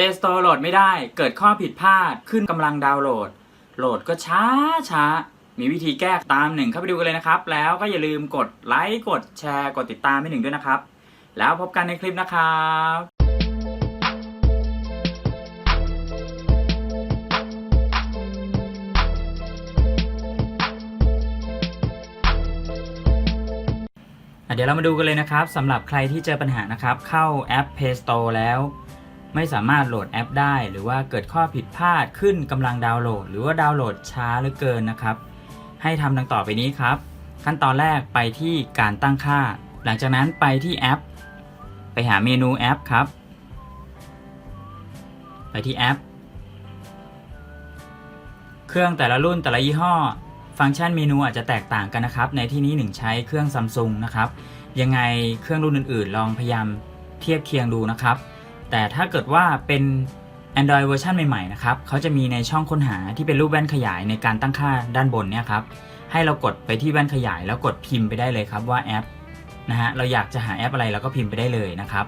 Play Store โหลดไม่ได้เกิดข้อผิดพลาดขึ้นกำลังดาวน์โหลด โหลดก็ช้าช้ามีวิธีแก้ตามหนึ่งเข้าไปดูกันเลยนะครับ แล้วก็อย่าลืมกดไลค์กดแชร์กดติดตามให้หนึ่งด้วยนะครับ แล้วพบกันในคลิปนะครับเดี๋ยวเรามาดูกันเลยนะครับสำหรับใครที่เจอปัญหานะครับ เข้าแอป Play Store แล้ว ไม่สามารถโหลดแอปได้ หรือว่าเกิดข้อผิดพลาดขึ้นกำลังดาวน์โหลด หรือว่าดาวน์โหลดช้าเหลือเกินนะครับ ให้ทำดังต่อไปนี้ครับ ขั้นตอนแรกไปที่การตั้งค่า หลังจากนั้นไปที่แอป ไปหาเมนูแอปครับ ไปที่แอป เครื่องแต่ละรุ่นแต่ละยี่ห้อ ฟังก์ชันเมนูอาจจะแตกต่างกันนะครับ ในที่นี้หนึ่งใช้เครื่องซัมซุงนะครับ ยังไงเครื่องรุ่นอื่นๆ ลองพยายามเทียบเคียงดูนะครับ แต่ถ้าเกิดว่าเป็น Android เวอร์ชันใหม่ๆนะครับเขาจะมีในช่องค้นหาที่เป็นรูปแว่นขยายในการตั้งค่าด้านบนเนี่ยครับให้เรากดไปที่แว่นขยายแล้วกดพิมพ์ไปได้เลยครับว่าแอปนะฮะเราอยากจะหาแอปอะไรเราก็พิมพ์ไปได้เลยนะครับ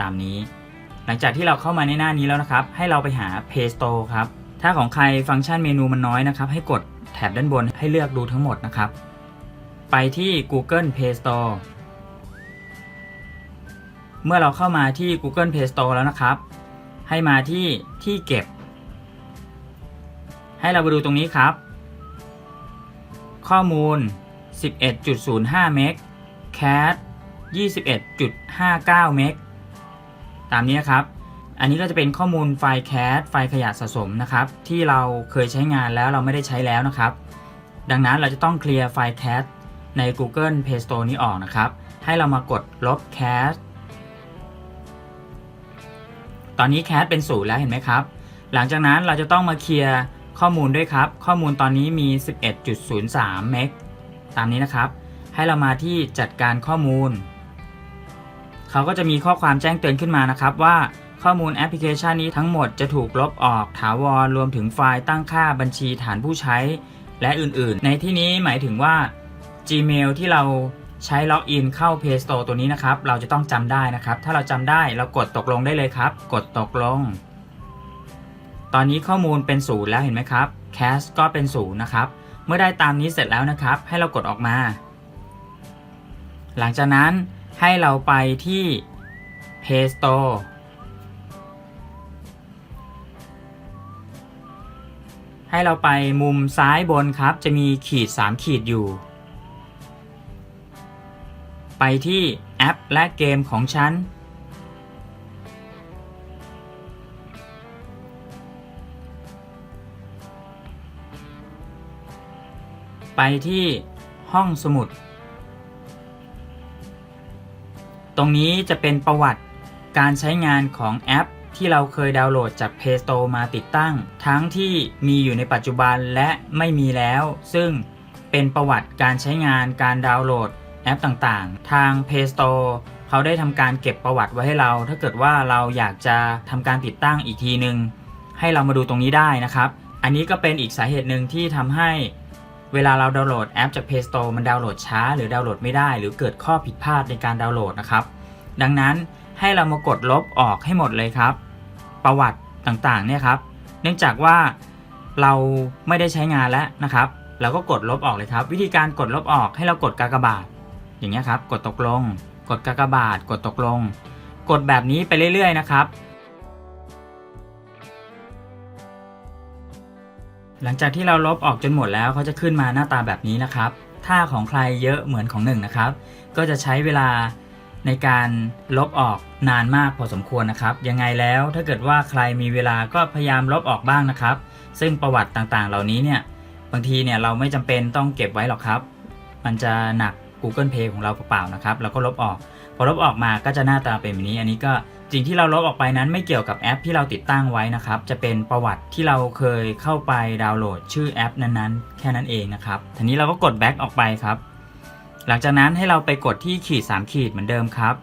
ตามนี้ หลังจากที่เราเข้ามาในหน้านี้แล้วนะครับ ให้เราไปหา Play Store ครับถ้าของใครฟังก์ชันเมนูมันน้อยนะครับ ให้กดแถบด้านบนให้เลือกดูทั้งหมดนะครับ ไปที่ Google Play Store เมื่อเราเข้ามาที่ Google Play Store แล้วนะครับ ให้มาที่ที่เก็บ ให้เราไปดูตรงนี้ครับ ข้อมูล 11.05 เมก CAT 21.59 เมก ตามนี้ครับ อันนี้ก็จะเป็นข้อมูลไฟล์ CAT ไฟล์ขยะสะสมนะครับ ที่เราเคยใช้งานแล้วเราไม่ได้ใช้แล้วนะครับ ดังนั้นเราจะต้องเคลียร์ไฟล์ CAT ใน Google Play Store นี้ออกนะครับ ให้เรามากดลบ CAT ตอนนี้ CAT เป็นศูนย์แล้วเห็นไหมครับ หลังจากนั้นเราจะต้องมาเคลียร์ข้อมูลด้วยครับ ข้อมูลตอนนี้มี 11.03 เมกตามนี้นะครับ ให้เรามาที่จัดการข้อมูล เขาก็จะมีข้อความแจ้งเตือนขึ้นมานะครับว่าข้อมูลแอปพลิเคชันนี้ทั้งหมดจะถูกลบออกถาวรรวมถึงไฟล์ตั้งค่าบัญชีฐานผู้ใช้ และอื่นๆ ในที่นี้หมายถึงว่า Gmail ที่เรา ใช้ล็อกอินเข้า Play Store ตัวนี้นะครับ เราจะต้องจำได้นะครับ ถ้าเราจำได้เรากดตกลงได้เลยครับ กดตกลง ตอนนี้ข้อมูลเป็นศูนย์แล้วเห็นไหมครับ Cache ก็เป็นศูนย์นะครับ เมื่อได้ตามนี้เสร็จแล้วนะครับ ให้เรากดออกมา หลังจากนั้นให้เราไปที่ Play Store ให้เราไปมุมซ้ายบนครับ จะมีขีด 3 ขีดอยู่ ไปที่แอปและเกมของฉัน ไปที่ห้องสมุด ตรงนี้จะเป็นประวัติการใช้งานของแอปที่เราเคยดาวน์โหลดจาก Play Store มาติดตั้ง ทั้งที่มีอยู่ในปัจจุบันและไม่มีแล้ว ซึ่งเป็นประวัติการใช้งานการดาวน์โหลด แอปต่างๆ ทาง Play Store เขาได้ทำการเก็บประวัติไว้ให้เรา ถ้าเกิดว่าเราอยากจะทำการติดตั้งอีกทีหนึ่งให้เรามาดูตรงนี้ได้นะครับ อันนี้ก็เป็นอีกสาเหตุหนึ่งที่ทำให้เวลาเราดาวน์โหลดแอปจาก Play Store มันดาวน์โหลดช้า หรือดาวน์โหลดไม่ได้ หรือเกิดข้อผิดพลาดในการดาวน์โหลดนะครับ ดังนั้นให้เรามากดลบออกให้หมดเลยครับ ประวัติต่างๆเนี่ยครับ เนื่องจากว่าเราไม่ได้ใช้งานแล้วนะครับ เราก็กดลบออกเลยครับ วิธีการกดลบออกให้เรากดกากบาท อย่างเงี้ยครับ กดตกลง กดกากบาท กดตกลง กดแบบนี้ไปเรื่อย ๆ นะครับ หลังจากที่เราลบออกจนหมดแล้วเขาจะขึ้นมาหน้าตาแบบนี้นะครับ ถ้าของใครเยอะเหมือนของหนึ่งนะครับ ก็จะใช้เวลาในการลบออกนานมากพอสมควรนะครับ ยังไงแล้วถ้าเกิดว่าใครมีเวลาก็พยายามลบออกบ้างนะครับ ซึ่งประวัติต่างๆ เหล่านี้เนี่ยบางทีเนี่ยเราไม่จำเป็นต้องเก็บไว้หรอกครับ มันจะหนัก Google Pay ของเราเปล่าๆนะครับเราก็ลบออก พอลบออกมาก็จะหน้าตาเป็นแบบนี้ อันนี้ก็สิ่งที่เราลบออกไปนั้นไม่เกี่ยวกับแอปที่เราติดตั้งไว้นะครับ จะเป็นประวัติที่เราเคยเข้าไปดาวน์โหลดชื่อแอปนั้นๆ แค่นั้นเองนะครับทีนี้เราก็กด back ออกไปครับ หลังจากนั้นให้เราไปกดที่ขีด 3 ขีดเหมือนเดิมครับ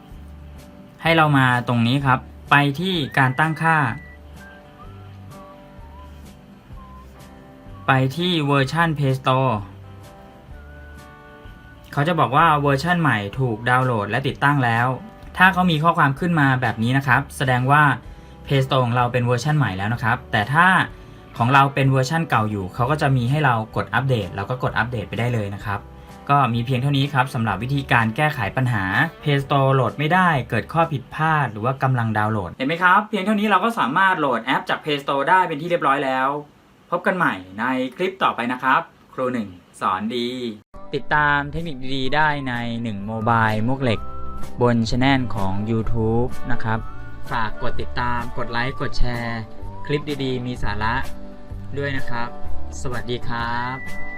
ให้เรามาตรงนี้ครับ ไปที่การตั้งค่าไปที่เวอร์ชัน Play Store เขาจะบอกว่าเวอร์ชันใหม่ถูกดาวน์โหลดและติดตั้งแล้ว ถ้าเขามีข้อความขึ้นมาแบบนี้นะครับ แสดงว่า Play Store ของเราเป็นเวอร์ชันใหม่แล้วนะครับ แต่ถ้าของเราเป็นเวอร์ชันเก่าอยู่ เขาก็จะมีให้เรากดอัปเดตเราก็กดอัปเดตไปได้เลยนะครับ ก็มีเพียงเท่านี้ครับสำหรับวิธีการแก้ไขปัญหา Play Store โหลดไม่ได้เกิดข้อผิดพลาด หรือว่ากำลังดาวน์โหลด เห็นไหมครับ เพียงเท่านี้เราก็สามารถโหลดแอปจาก Play Store ได้เป็นที่เรียบร้อยแล้ว พบกันใหม่ในคลิปต่อไปนะครับ ครูหนึ่งสอนดี ติดตามเทคนิคดีๆ ได้ใน1โมบายมุกเหล็ก บนช anel ของ YouTube นะครับ ฝากกดติดตาม กดไลค์ กดแชร์ คลิปดีๆ มีสาระด้วยนะครับ สวัสดีครับ